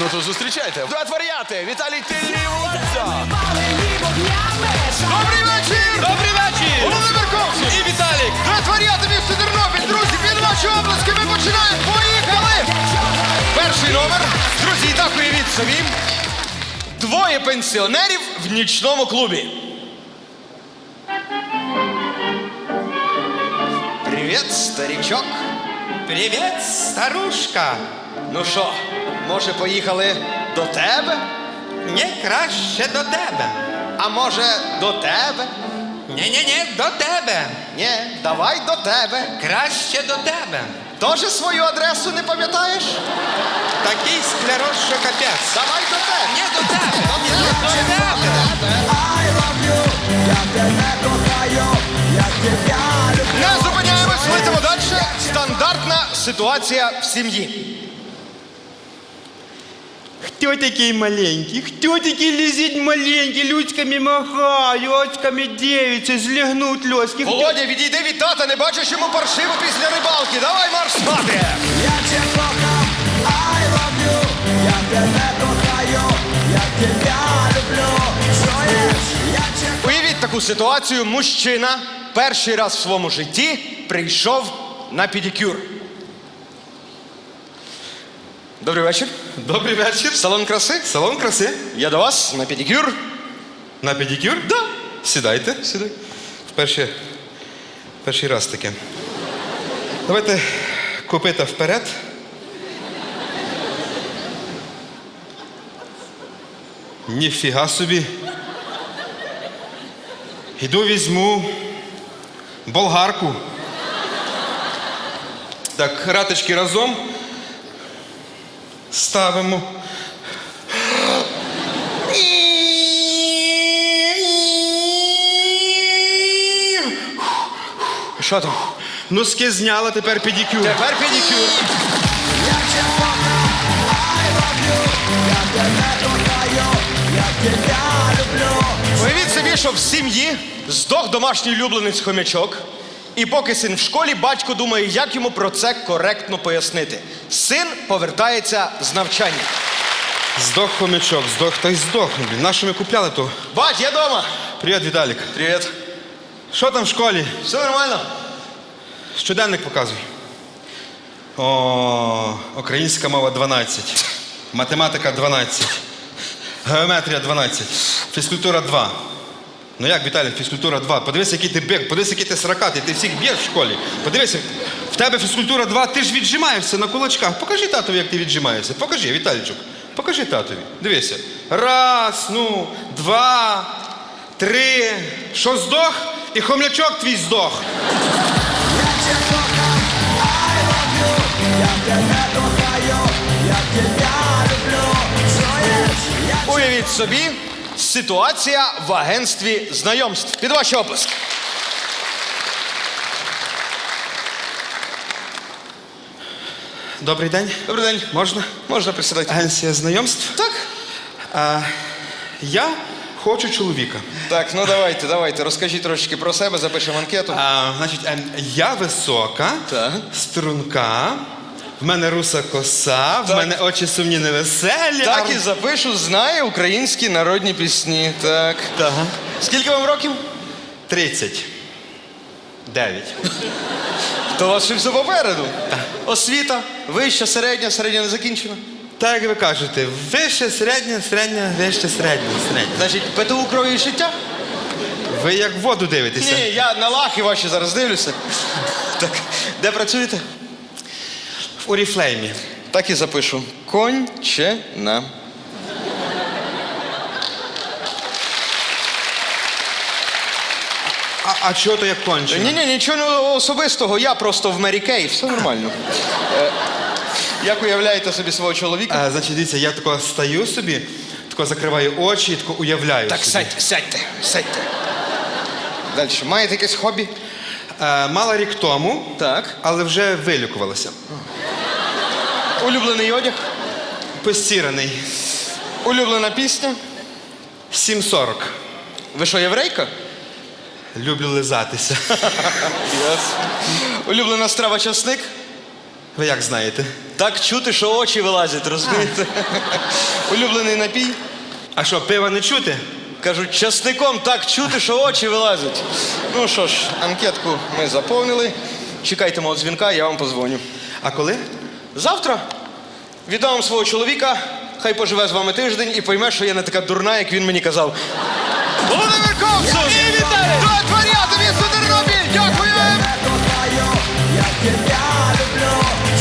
Ну то зустрічайте. Дует варіати. Віталій Тилівудза. Добрий вечір! Добрий вечір! Володимир Ковсун! І Віталік. Дует варіати місто Тернопіль. Друзі, під ваші обласки ми починаємо. Поїхали! Перший номер. Друзі, і так уявіть собі. Двоє пенсіонерів в нічному клубі. Привіт, старичок. Привіт, старушка. Ну що, може, поїхали до тебе? Ні, краще до тебе. А може, до тебе? Ні-ні-ні, до тебе. Ні, давай до тебе. Краще до тебе. Тоже свою адресу не пам'ятаєш? Такий склероз, що капець. Давай до тебе. Ні, до тебе. До тебе. Не зупиняємось, летимо далі. Стандартна ситуація в сім'ї. Хто такий маленький? Хто такий лізить маленький, людськими махає, очками дивиться, злягнуть льоски? Хто? Володя, відійди від тата, не бачиш йому паршиво після рибалки. Давай марш спати. Уявіть таку ситуацію. Мужчина перший раз в своєму житті прийшов на педикюр. Добрий вечір. Добрий вечір. Салон краси. Салон краси. Я до вас на педикюр. На педикюр? Да. Сідайте. Сідай. Перший, перший раз таке. Давайте копита вперед. Ніфіга собі. Іду візьму болгарку. Так, раточки разом. Ставимо. Що там? Носки зняла, тепер педикюр. Тепер педикюр. Уявіть собі, що в сім'ї здох домашній улюбленець хомячок. І поки син в школі, батько думає, як йому про це коректно пояснити. Син повертається з навчання. Здох хомячок, здох та й здох. Блін, на що ми купляли то? Бать, я дома. Привіт, Віталік. Привіт. Що там в школі? Все нормально? Щоденник показуй. О, українська мова 12. Математика 12. Геометрія 12. Фізкультура 2. Ну як, Віталій, фізкультура 2. Подивись, який ти бег, подивись, який ти сракатий, ти всіх б'єш в школі. Подивися, в тебе фізкультура 2, ти ж віджимаєшся на кулачках. Покажи татові, як ти віджимаєшся. Покажи, Віталійчук. Покажи татові. Дивися. Раз, ну, два, три. Що здох? І хомлячок твій здох. Уявіть собі, ситуація в агентстві знайомств. Під ваші оплески. Добрий день. Добрий день. Можна? Можна присідати? Агенція знайомств. Так. А, я хочу чоловіка. Так, ну давайте, давайте. Розкажіть трошечки про себе, запишемо анкету. А, значить, ем, я висока, Так. струнка, в мене руса коса, в Так. мене очі сумні невеселі. Так і запишу, знає українські народні пісні. Так. Так. Скільки вам років? 30. 9. То у вас ще все попереду. Освіта, вища, середня, середня не закінчена. Так як ви кажете, вище, середня, середня, вище, середня, середня. Значить, ПТУ крові і життя? Ви як в воду дивитеся. Ні, я на лахи ваші зараз дивлюся. Так, де працюєте? В Оріфлеймі. Так і запишу. Кончена. А, а чого то як кончено? Ні, ні, нічого особистого, я просто в Мері Кей, все нормально. Е, Як уявляєте собі свого чоловіка? А, значить, дивіться, я тако стаю собі, тако закриваю очі і тако уявляю. Так, собі. сядьте, сядьте, сядьте. Далі. Маєте якесь хобі? Е, мала рік тому, Так. але вже вилікувалася. Улюблений одяг? Постіраний. Улюблена пісня? 7.40. Ви що, єврейка? Люблю лизатися. Улюблена страва часник? Ви як знаєте? Так чути, що очі вилазять, розумієте? Улюблений напій. А що, пива не чути? Кажуть, часником так чути, що очі вилазять. Ну що ж, анкетку ми заповнили. Чекайте мого дзвінка, я вам позвоню. А коли? Завтра віддам свого чоловіка, хай поживе з вами тиждень і пойме, що я не така дурна, як він мені казав. Володимир Ковцов! і Віталій! До дворя, тобі Тернопіль! Дякую! Я тебя люблю!